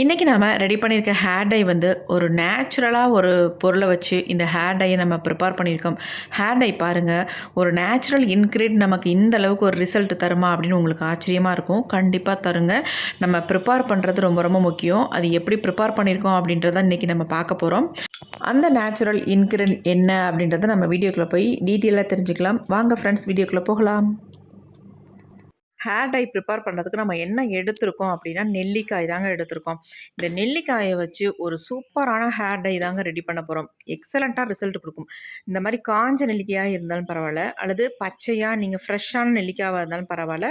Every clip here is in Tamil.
இன்றைக்கி நாம் ரெடி பண்ணியிருக்க ஹேர் டை வந்து ஒரு நேச்சுரலாக ஒரு பொருளை வச்சு இந்த ஹேர் டையை நம்ம ப்ரிப்பேர் பண்ணியிருக்கோம். ஹேர் டை பாருங்கள் ஒரு நேச்சுரல் இன்க்ரீட் நமக்கு இந்த அளவுக்கு ஒரு ரிசல்ட் தருமா அப்படின்னு உங்களுக்கு ஆச்சரியமாக இருக்கும். கண்டிப்பாக தருங்க. நம்ம ப்ரிப்பேர் பண்ணுறது ரொம்ப ரொம்ப முக்கியம். அது எப்படி ப்ரிப்பேர் பண்ணியிருக்கோம் அப்படின்றத இன்றைக்கி நம்ம பார்க்க போகிறோம் அந்த நேச்சுரல் இன்க்ரீட் என்ன அப்படின்றத நம்ம வீடியோக்குள்ளே போய் டீட்டெயிலாக தெரிஞ்சுக்கலாம். வாங்க ஃப்ரெண்ட்ஸ் வீடியோக்குள்ளே போகலாம். ஹேர் டை ப்ரிப்பேர் பண்ணுறதுக்கு நம்ம என்ன எடுத்திருக்கோம் அப்படின்னா நெல்லிக்காய் தாங்க எடுத்திருக்கோம். இந்த நெல்லிக்காயை வச்சு ஒரு சூப்பரான ஹேர் டை தாங்க ரெடி பண்ண போகிறோம் எக்ஸலண்ட்டாக ரிசல்ட் கொடுக்கும். இந்த மாதிரி காஞ்ச நெல்லிக்காயாக இருந்தாலும் பரவாயில்ல அல்லது பச்சையாக நீங்கள் ஃப்ரெஷ்ஷான நெல்லிக்காயாக இருந்தாலும் பரவாயில்ல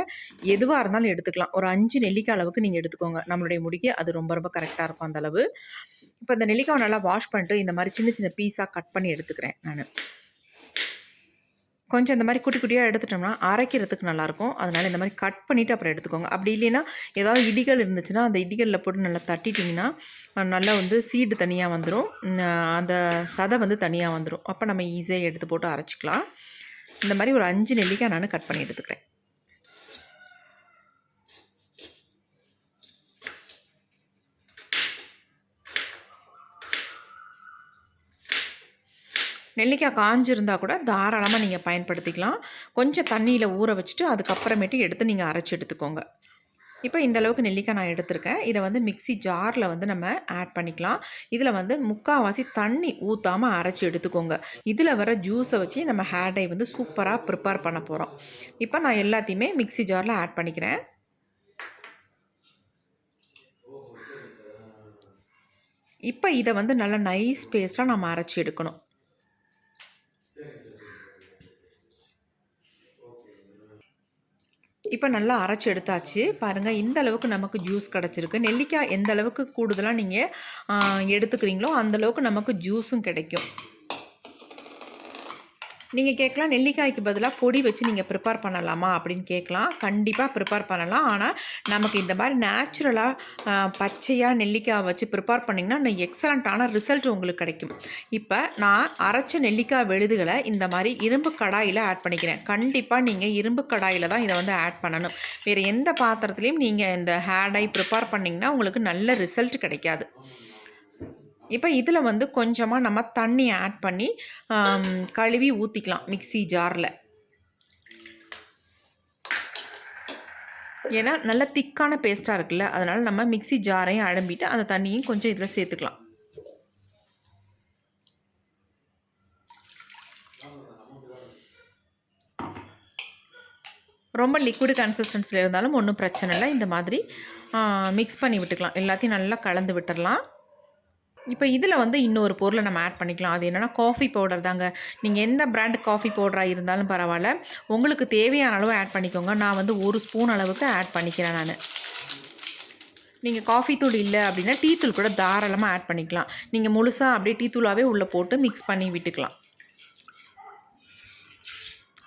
எதுவாக இருந்தாலும் எடுத்துக்கலாம். ஒரு அஞ்சு நெல்லிக்காய் அளவுக்கு நீங்கள் எடுத்துக்கோங்க. நம்மளுடைய முடிக்கு அது ரொம்ப ரொம்ப கரெக்டாக இருக்கும் அந்த அளவு. இப்போ இந்த நெல்லிக்காவை நல்லா வாஷ் பண்ணிட்டு இந்த மாதிரி சின்ன சின்ன பீஸாக கட் பண்ணி எடுத்துக்கிறேன் நான். கொஞ்சம் இந்த மாதிரி குட்டி குட்டியாக எடுத்துட்டோம்னா அரைக்கிறதுக்கு நல்லாயிருக்கும். அதனால் இந்த மாதிரி கட் பண்ணிவிட்டு அப்புறம் எடுத்துக்கோங்க. அப்படி இல்லைன்னா ஏதாவது இடிகள் இருந்துச்சுன்னா அந்த இடிகளில் போட்டு நல்லா தட்டிட்டிங்கன்னா நல்லா வந்து சீடு தனியாக வந்துடும் அந்த சதை வந்து தனியாக வந்துடும் அப்போ நம்ம ஈஸியாக எடுத்து போட்டு அரைச்சிக்கலாம். இந்த மாதிரி ஒரு அஞ்சு நெல்லிக்காய் நான் கட் பண்ணி எடுத்துக்கிறேன். நெல்லிக்காய் காஞ்சிருந்தால் கூட தாராளமாக நீங்கள் பயன்படுத்திக்கலாம். கொஞ்சம் தண்ணியில் ஊற வச்சுட்டு அதுக்கப்புறமேட்டு எடுத்து நீங்கள் அரைச்சி எடுத்துக்கோங்க. இப்போ இந்த அளவுக்கு நெல்லிக்காய் நான் எடுத்திருக்கேன். இதை வந்து மிக்சி ஜாரில் வந்து நம்ம ஆட் பண்ணிக்கலாம். இதில் வந்து முக்கால்வாசி தண்ணி ஊற்றாமல் அரைச்சி எடுத்துக்கோங்க. இதில் வர ஜூஸை வச்சு நம்ம ஹேர் டை வந்து சூப்பராக ப்ரிப்பேர் பண்ண போகிறோம் இப்போ நான் எல்லாத்தையுமே மிக்சி ஜாரில் ஆட் பண்ணிக்கிறேன். இப்போ இதை வந்து நல்லா நைஸ் பேஸ்ட்டாக நம்ம அரைச்சி எடுக்கணும். இப்போ நல்லா அரைச்சி எடுத்தாச்சு. பாருங்கள் இந்த அளவுக்கு நமக்கு ஜூஸ் கிடச்சிருக்கு. நெல்லிக்காய் எந்த அளவுக்கு கூடுதலாக நீங்கள் எடுத்துக்கிறீங்களோ அந்தளவுக்கு நமக்கு ஜூஸும் கிடைக்கும். நீங்கள் கேட்கலாம் நெல்லிக்காய்க்கு பதிலாக பொடி வச்சு நீங்கள் ப்ரிப்பேர் பண்ணலாமா அப்படின்னு கேட்கலாம். கண்டிப்பாக ப்ரிப்பேர் பண்ணலாம். ஆனால் நமக்கு இந்த மாதிரி நேச்சுரலாக பச்சையாக நெல்லிக்காய் வச்சு ப்ரிப்பேர் பண்ணிங்கன்னா எக்ஸலண்ட்டான ரிசல்ட் உங்களுக்கு கிடைக்கும். இப்போ நான் அரைச்ச நெல்லிக்காய் வெளுதுகளை இந்த மாதிரி இரும்பு கடாயில் ஆட் பண்ணிக்கிறேன். கண்டிப்பாக நீங்கள் இரும்பு கடாயில் தான் இதை வந்து ஆட் பண்ணணும். வேறு எந்த பாத்திரத்துலேயும் நீங்கள் இந்த ஹேடை ப்ரிப்பேர் பண்ணிங்கன்னா உங்களுக்கு நல்ல ரிசல்ட் கிடைக்காது. இப்போ இதில் வந்து கொஞ்சமாக நம்ம தண்ணி ஆட் பண்ணி கழுவி ஊற்றிக்கலாம் மிக்சி ஜாரில். ஏன்னா நல்ல திக்கான பேஸ்ட்டாக இருக்குல்ல அதனால் நம்ம மிக்சி ஜாரையும் அடம்பிட்டு அந்த தண்ணியும் கொஞ்சம் இதில் சேர்த்துக்கலாம். ரொம்ப லிக்விடு கன்சிஸ்டன்சியில் இருந்தாலும் ஒன்றும் பிரச்சனை இல்லை. இந்த மாதிரி மிக்ஸ் பண்ணி விட்டுக்கலாம். எல்லாத்தையும் நல்லா கலந்து விட்டுடலாம் இப்போ இதில் வந்து இன்னொரு பொருளை நம்ம ஆட் பண்ணிக்கலாம். அது என்னென்னா காஃபி பவுடர் தாங்க. நீங்கள் எந்த பிராண்ட் காஃபி பவுடராக இருந்தாலும் பரவாயில்ல. உங்களுக்கு தேவையான அளவு ஆட் பண்ணிக்கோங்க. நான் வந்து ஒரு ஸ்பூன் அளவுக்கு ஆட் பண்ணிக்கிறேன் நான். நீங்கள் காஃபி தூள் இல்லை அப்படின்னா டீ தூள் கூட தாராளமாக ஆட் பண்ணிக்கலாம். நீங்கள் முழுசாக அப்படியே டீ தூளாகவே உள்ளே போட்டு மிக்ஸ் பண்ணி விட்டுக்கலாம்.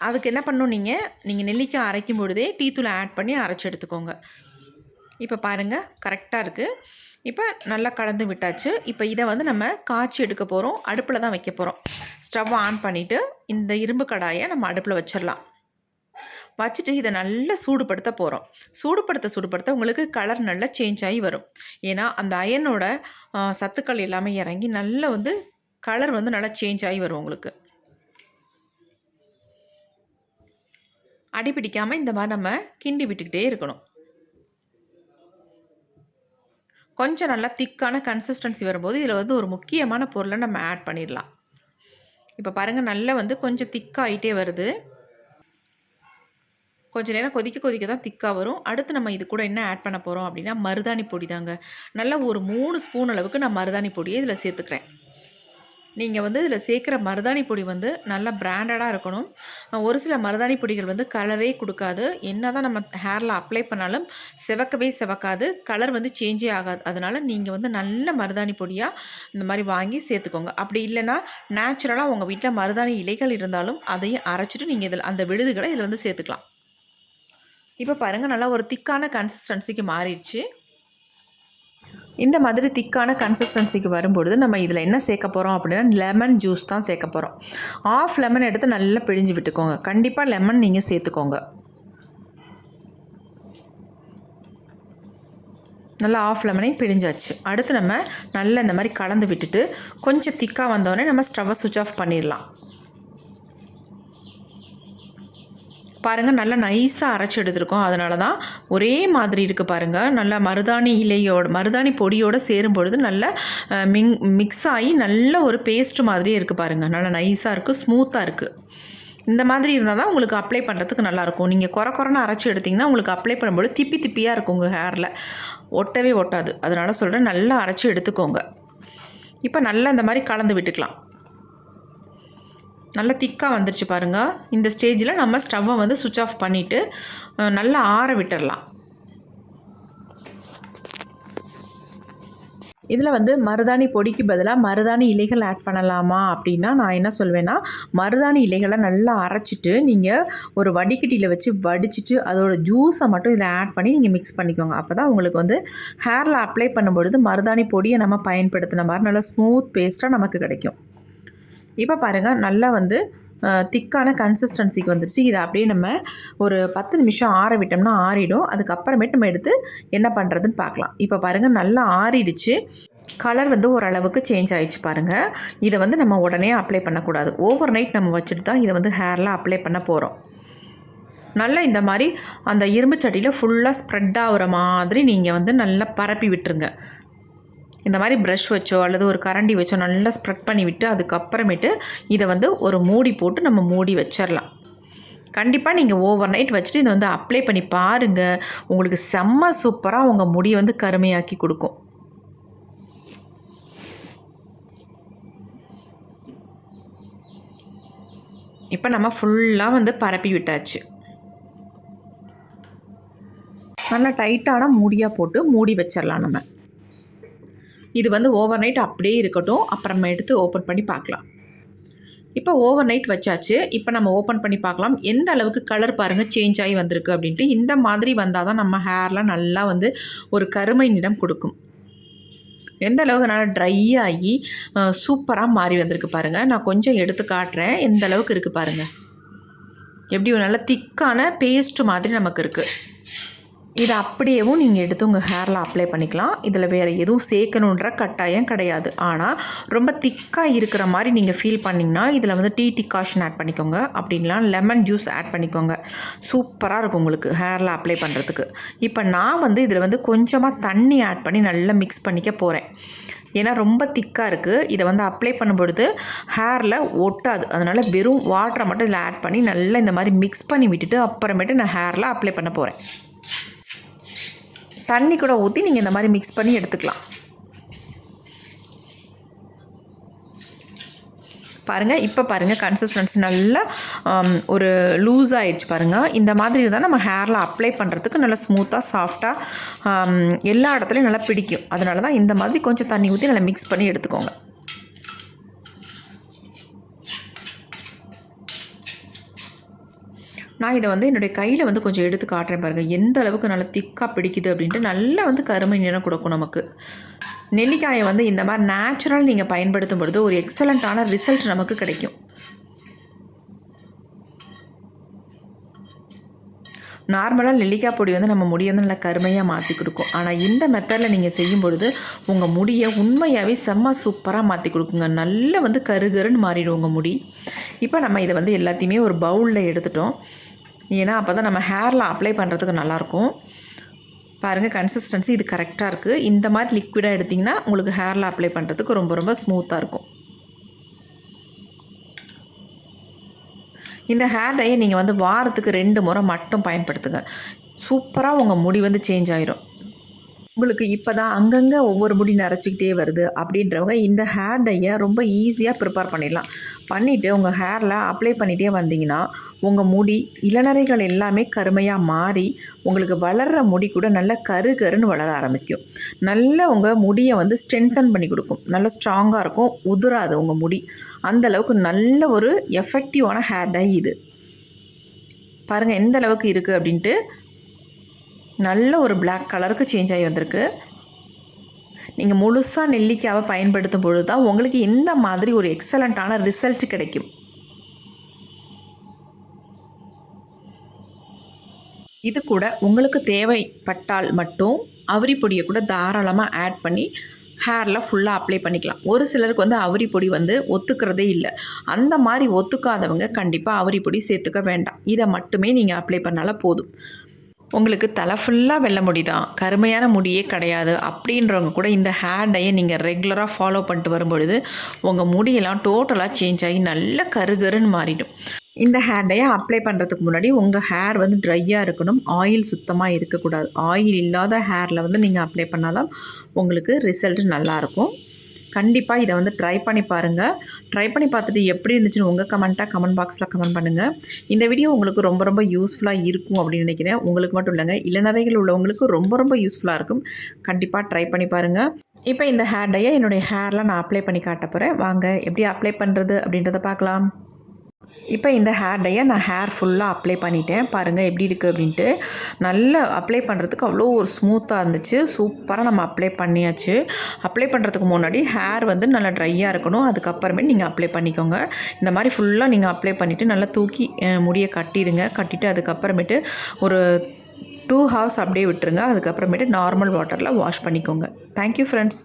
அதுக்கு என்ன பண்ணும் நீங்கள் நீங்கள் நெல்லிக்காய் அரைக்கும் பொழுதே டீ தூளை ஆட் பண்ணி அரைச்சி எடுத்துக்கோங்க. இப்போ பாருங்கள் கரெக்டாக இருக்குது இப்போ நல்லா கலந்து விட்டாச்சு. இப்போ இதை வந்து நம்ம காய்ச்சி எடுக்க போகிறோம் அடுப்பில் தான் வைக்க போகிறோம் ஸ்டவ் ஆன் பண்ணிவிட்டு இந்த இரும்பு கடாயை நம்ம அடுப்பில் வச்சிடலாம். வச்சுட்டு இதை நல்லா சூடுபடுத்த போகிறோம் சூடுபடுத்த சூடுபடுத்த உங்களுக்கு கலர் நல்லா சேஞ்ச் ஆகி வரும். ஏன்னா அந்த அயனோட சத்துக்கள் எல்லாமே இறங்கி நல்லா வந்து கலர் வந்து நல்லா சேஞ்ச் ஆகி வரும் உங்களுக்கு. அடிப்பிடிக்காமல் இந்த மாதிரி நம்ம கிண்டி விட்டுக்கிட்டே இருக்கணும். கொஞ்சம் நல்லா திக்கான கன்சிஸ்டன்சி வரும்போது இதில் வந்து ஒரு முக்கியமான பொருளை நம்ம ஆட் பண்ணிடலாம். இப்போ பாருங்கள் நல்லா வந்து கொஞ்சம் திக்காகிட்டே வருது. கொஞ்சம் நேரம் கொதிக்க கொதிக்க தான் திக்காக வரும். அடுத்து நம்ம இது கூட என்ன ஆட் பண்ண போகிறோம் அப்படின்னா மருதாணி பொடி தாங்க. நல்லா ஒரு மூணு ஸ்பூன் அளவுக்கு நான் மருதாணி பொடியை இதில் சேர்த்துக்கிறேன். நீங்கள் வந்து இதில் சேர்க்குற மருதாணி பொடி வந்து நல்லா பிராண்டடாக இருக்கணும். ஒரு சில மருதாணி பொடிகள் வந்து கலரே கொடுக்காது. என்ன தான் நம்ம ஹேரில் அப்ளை பண்ணாலும் செவக்கவே செவக்காது. கலர் வந்து சேஞ்சே ஆகாது. அதனால் நீங்கள் வந்து நல்ல மருதாணி பொடியாக இந்த மாதிரி வாங்கி சேர்த்துக்கோங்க. அப்படி இல்லைன்னா நேச்சுரலாக உங்கள் வீட்டில் மருதாணி இலைகள் இருந்தாலும் அதையும் அரைச்சிட்டு நீங்கள் இதில் அந்த விழுதுகளை இதில் வந்து சேர்த்துக்கலாம். இப்போ பாருங்கள் நல்லா ஒரு திக்கான கன்சிஸ்டன்சிக்கு மாறிடுச்சு. இந்த மாதிரி திக்கான கன்சிஸ்டன்சிக்கு வரும்பொழுது நம்ம இதில் என்ன சேர்க்க போகிறோம் அப்படின்னா லெமன் ஜூஸ் தான் சேர்க்க போகிறோம் ஆஃப் லெமன் எடுத்து நல்லா பிழிஞ்சு விட்டுக்கோங்க. கண்டிப்பாக லெமன் நீங்கள் சேர்த்துக்கோங்க. நல்லா ஆஃப் லெமனையும் பிழிஞ்சாச்சு. அடுத்து நம்ம நல்லா இந்த மாதிரி கலந்து விட்டுட்டு கொஞ்சம் திக்காக வந்தோடனே நம்ம ஸ்டவ்வை சுவிச் ஆஃப் பண்ணிடலாம். பாருங்கள் நல்லா நைஸாக அரைச்சி எடுத்துருக்கோம். அதனால தான் ஒரே மாதிரி இருக்குது பாருங்கள் நல்லா மருதாணி இலையோட மருதாணி பொடியோடு சேரும் பொழுது நல்லா மிங் மிக்ஸ் ஆகி நல்ல ஒரு பேஸ்ட் மாதிரியே இருக்குது பாருங்கள் நல்லா நைஸாக இருக்குது ஸ்மூத்தாக இருக்குது இந்த மாதிரி இருந்தால் தான் உங்களுக்கு அப்ளை பண்ணுறதுக்கு நல்லாயிருக்கும் நீங்கள் குறை குறைன்னு அரைச்சி எடுத்திங்கன்னா உங்களுக்கு அப்ளை பண்ணும்போது திப்பி திப்பியாக இருக்கும் உங்கள் ஹேரில் ஒட்டவே ஒட்டாது. அதனால் சொல்கிறேன் நல்லா அரைச்சி எடுத்துக்கோங்க. இப்போ நல்லா இந்த மாதிரி கலந்து விட்டுக்கலாம். நல்லா திக்காக வந்துருச்சு பாருங்கள் இந்த ஸ்டேஜில் நம்ம ஸ்டவ்வை வந்து சுவிட்ச் ஆஃப் பண்ணிவிட்டு நல்லா ஆற விட்டுடலாம் இதில் வந்து மருதாணி பொடிக்கு பதிலாக மருதாணி இலைகள் ஆட் பண்ணலாமா அப்படின்னா நான் என்ன சொல்வேன்னா மருதாணி இலைகளை நல்லா அரைச்சிட்டு நீங்கள் ஒரு வடிகட்டியில் வச்சு வடிச்சிட்டு அதோட ஜூஸை மட்டும் இதில் ஆட் பண்ணி நீங்கள் மிக்ஸ் பண்ணிக்கோங்க. அப்போ தான் உங்களுக்கு வந்து ஹேரில் அப்ளை பண்ணும்பொழுது மருதாணி பொடியை நம்ம பயன்படுத்தின மாதிரி நல்லா ஸ்மூத் பேஸ்ட்டாக நமக்கு கிடைக்கும். இப்போ பாருங்கள் நல்லா வந்து திக்கான கன்சிஸ்டன்சிக்கு வந்துருச்சு. இதை அப்படியே நம்ம ஒரு பத்து நிமிஷம் ஆற விட்டோம்னா ஆறிடும். அதுக்கப்புறமேட்டு நம்ம எடுத்து என்ன பண்ணுறதுன்னு பார்க்கலாம். இப்போ பாருங்கள் நல்லா ஆறிடுச்சு. கலர் வந்து ஓரளவுக்கு சேஞ்ச் ஆகிடுச்சு பாருங்கள் இதை வந்து நம்ம உடனே அப்ளை பண்ணக்கூடாது. ஓவர் நைட் நம்ம வச்சுட்டு தான் இதை வந்து ஹேரில் அப்ளை பண்ண போகிறோம் நல்லா இந்த மாதிரி அந்த இரும்பு சட்டியில் ஃபுல்லாக ஸ்ப்ரெட் ஆகிற மாதிரி நீங்கள் வந்து நல்லா பரப்பி விட்டுருங்க. இந்த மாதிரி ப்ரஷ் வச்சோ அல்லது ஒரு கரண்டி வச்சோ நல்லா ஸ்ப்ரெட் பண்ணி விட்டு அதுக்கப்புறமேட்டு இதை வந்து ஒரு மூடி போட்டு நம்ம மூடி வச்சிடலாம் கண்டிப்பாக நீங்கள் ஓவர் நைட் வச்சுட்டு இதை வந்து அப்ளை பண்ணி பாருங்கள் உங்களுக்கு செம்ம சூப்பராக உங்கள் முடியை வந்து கருமையாக்கி கொடுக்கும். இப்போ நம்ம ஃபுல்லாக வந்து பரப்பி விட்டாச்சு. நல்லா டைட்டான மூடியாக போட்டு மூடி வச்சிடலாம் நம்ம. இது வந்து ஓவர் நைட் அப்படியே இருக்கட்டும். அப்புறமா எடுத்து ஓப்பன் பண்ணி பார்க்கலாம். இப்போ ஓவர் நைட் வச்சாச்சு. இப்போ நம்ம ஓப்பன் பண்ணி பார்க்கலாம். எந்த அளவுக்கு கலர் பாருங்கள் சேஞ்ச் ஆகி வந்திருக்கு அப்படின்ட்டு. இந்த மாதிரி வந்தால் தான் நம்ம ஹேர்லாம் நல்லா வந்து ஒரு கருமை நிறம் கொடுக்கும். எந்த அளவுக்கு நல்லா ட்ரை ஆகி சூப்பராக மாறி வந்திருக்கு பாருங்கள் நான் கொஞ்சம் எடுத்து காட்டுறேன். எந்த அளவுக்கு இருக்குது பாருங்கள் எப்படி நல்லா திக்கான பேஸ்ட்டு மாதிரி நமக்கு இருக்குது இதை அப்படியேவும் நீங்கள் எடுத்து உங்கள் ஹேரில் அப்ளை பண்ணிக்கலாம். இதில் வேறு எதுவும் சேர்க்கணுன்ற கட்டாயம் கிடையாது. ஆனால் ரொம்ப திக்காக இருக்கிற மாதிரி நீங்கள் ஃபீல் பண்ணிங்கன்னா இதில் வந்து டீ டிகாஷன் ஆட் பண்ணிக்கோங்க. அப்படின்லாம் லெமன் ஜூஸ் ஆட் பண்ணிக்கோங்க. சூப்பராக இருக்கும் உங்களுக்கு ஹேரில் அப்ளை பண்ணுறதுக்கு இப்போ நான் வந்து இதில் வந்து கொஞ்சமாக தண்ணி ஆட் பண்ணி நல்லா மிக்ஸ் பண்ணிக்க போகிறேன் ஏன்னா ரொம்ப திக்காக இருக்குது இதை வந்து அப்ளை பண்ணும்பொழுது ஹேரில் ஒட்டாது. அதனால் வெறும் வாட்டரை மட்டும் இதில் ஆட் பண்ணி நல்லா இந்த மாதிரி மிக்ஸ் பண்ணி விட்டுட்டு அப்புறமேட்டு நான் ஹேரில் அப்ளை பண்ண போகிறேன் தண்ணி கூட ஊற்றி நீங்கள் இந்த மாதிரி மிக்ஸ் பண்ணி எடுத்துக்கலாம். பாருங்கள் இப்போ பாருங்கள் கன்சிஸ்டன்சி நல்லா um, ஒரு லூஸ் ஆகிடுச்சு பாருங்கள் இந்த மாதிரி தான் நம்ம ஹேரில் அப்ளை பண்ணுறதுக்கு நல்லா ஸ்மூத்தாக சாஃப்டாக um, எல்லா இடத்துலையும் நல்லா பிடிக்கும். அதனால தான் இந்த மாதிரி கொஞ்சம் தண்ணி ஊற்றி நல்லா மிக்ஸ் பண்ணி எடுத்துக்கோங்க. நான் இதை வந்து என்னுடைய கையில் வந்து கொஞ்சம் எடுத்து காட்டுறேன் பாருங்கள் எந்த அளவுக்கு நல்லா திக்காக பிடிக்குது அப்படின்ட்டு நல்லா வந்து கருமை நிறம் கொடுக்கும் நமக்கு. நெல்லிக்காயை வந்து இந்த மாதிரி நேச்சுரல் நீங்கள் பயன்படுத்தும் பொழுது ஒரு எக்ஸலண்ட்டான ரிசல்ட் நமக்கு கிடைக்கும். நார்மலாக நெல்லிக்காய் பொடி வந்து நம்ம முடியை வந்து நல்லா கருமையாக மாற்றி கொடுக்கும். ஆனால் இந்த மெத்தடில் நீங்கள் செய்யும் பொழுது உங்கள் முடியை உண்மையாகவே செம்ம சூப்பராக மாற்றி கொடுக்குங்க. நல்லா வந்து கருகருன்னு மாறிடும் உங்கள் முடி. இப்போ நம்ம இதை வந்து எல்லாத்தையுமே ஒரு பவுலில் எடுத்துட்டோம். ஏன்னா அப்போ தான் நம்ம ஹேரில் அப்ளை பண்ணுறதுக்கு நல்லாயிருக்கும் பாருங்கள் கன்சிஸ்டன்சி இது கரெக்டாக இருக்குது இந்த மாதிரி லிக்விடாக எடுத்திங்கன்னா உங்களுக்கு ஹேரில் அப்ளை பண்ணுறதுக்கு ரொம்ப ரொம்ப ஸ்மூத்தாக இருக்கும். இந்த ஹேர் டையை நீங்கள் வந்து வாரத்துக்கு ரெண்டு முறை மட்டும் பயன்படுத்துங்க. சூப்பராக உங்கள் முடி வந்து சேஞ்ச் ஆயிரும். உங்களுக்கு இப்போ தான் அங்கங்கே ஒவ்வொரு முடி நரைச்சிக்கிட்டே வருது அப்படின்றவங்க இந்த ஹேர் டையை ரொம்ப ஈஸியாக ப்ரிப்பேர் பண்ணிடலாம். பண்ணிவிட்டு உங்கள் ஹேரில் அப்ளை பண்ணிகிட்டே வந்தீங்கன்னா உங்கள் முடி இளநரைகள் எல்லாமே கருமையாக மாறி உங்களுக்கு வளர்கிற முடி கூட நல்ல கரு கருன்னு வளர ஆரம்பிக்கும். நல்ல உங்கள் முடியை வந்து ஸ்ட்ரென்தன் பண்ணி கொடுக்கும். நல்ல ஸ்ட்ராங்காக இருக்கும். உதிராது உங்கள் முடி. அந்தளவுக்கு நல்ல ஒரு எஃபெக்டிவான ஹேர் டை இது. பாருங்கள் எந்த அளவுக்கு இருக்குது அப்படின்ட்டு நல்ல ஒரு பிளாக் கலருக்கு சேஞ்ச் ஆகி வந்திருக்கு. நீங்கள் முழுசாக நெல்லிக்காவை பயன்படுத்தும் பொழுது தான் உங்களுக்கு இந்த மாதிரி ஒரு எக்ஸலண்ட்டான ரிசல்ட் கிடைக்கும். இது கூட உங்களுக்கு தேவைப்பட்டால் மட்டும் அவரி பொடியை கூட தாராளமாக ஆட் பண்ணி ஹேரில் ஃபுல்லாக அப்ளை பண்ணிக்கலாம். ஒரு சிலருக்கு வந்து அவரி பொடி வந்து ஒத்துக்கிறதே இல்லை. அந்த மாதிரி ஒத்துக்காதவங்க கண்டிப்பாக அவரி பொடி சேர்த்துக்க வேண்டாம். இதை மட்டுமே நீங்கள் அப்ளை பண்ணாலும் போதும். உங்களுக்கு தலை ஃபுல்லாக வெள்ளை முடி தான் கருமையான முடியே கிடையாது. அப்படின்றவங்க கூட இந்த ஹேர் டையை நீங்கள் ரெகுலராக ஃபாலோ பண்ணிட்டு வரும்பொழுது உங்கள் முடியெல்லாம் டோட்டலாக சேஞ்ச் ஆகி நல்ல கருகருன்னு மாறிடும். இந்த ஹேர் டையை அப்ளை பண்ணுறதுக்கு முன்னாடி உங்கள் ஹேர் வந்து ட்ரையாக இருக்கணும். ஆயில் சுத்தமாக இருக்கக்கூடாது. ஆயில் இல்லாத ஹேரில் வந்து நீங்கள் அப்ளை பண்ணால் தான் உங்களுக்கு ரிசல்ட் நல்லாயிருக்கும் கண்டிப்பாக இதை வந்து ட்ரை பண்ணி பாருங்கள் ட்ரை பண்ணி பார்த்துட்டு எப்படி இருந்துச்சுன்னு உங்கள் கமெண்ட்டாக கமெண்ட் பாக்ஸில் கமெண்ட் பண்ணுங்கள் இந்த வீடியோ உங்களுக்கு ரொம்ப ரொம்ப யூஸ்ஃபுல்லாக இருக்கும் அப்படின்னு நினைக்கிறேன். உங்களுக்கு மட்டும் இல்லைங்க இளநறைகள் உள்ளவங்களுக்கு ரொம்ப ரொம்ப யூஸ்ஃபுல்லாக இருக்கும். கண்டிப்பாக ட்ரை பண்ணி பாருங்கள் இப்போ இந்த ஹேர் டையை என்னுடைய ஹேர்லாம் நான் அப்ளை பண்ணி காட்ட போகிறேன் வாங்க எப்படி அப்ளை பண்ணுறது அப்படின்றத பார்க்கலாம். இப்போ இந்த ஹேர் டையை நான் ஹேர் ஃபுல்லாக அப்ளை பண்ணிட்டேன். பாருங்கள் எப்படி இருக்குது அப்படின்ட்டு. நல்லா அப்ளை பண்ணுறதுக்கு அவ்வளோ ஒரு ஸ்மூத்தாக இருந்துச்சு. சூப்பராக நம்ம அப்ளை பண்ணியாச்சு. அப்ளை பண்ணுறதுக்கு முன்னாடி ஹேர் வந்து நல்லா ட்ரையாக இருக்கணும். அதுக்கப்புறமே நீங்கள் அப்ளை பண்ணிக்கோங்க. இந்த மாதிரி ஃபுல்லாக நீங்கள் அப்ளை பண்ணிவிட்டு நல்லா தூக்கி முடியை கட்டிடுங்க. கட்டிட்டு அதுக்கப்புறமேட்டு ஒரு டூ ஹவர்ஸ் அப்படியே விட்டுருங்க. அதுக்கப்புறமேட்டு நார்மல் வாட்டரில் வாஷ் பண்ணிக்கோங்க. Thank you friends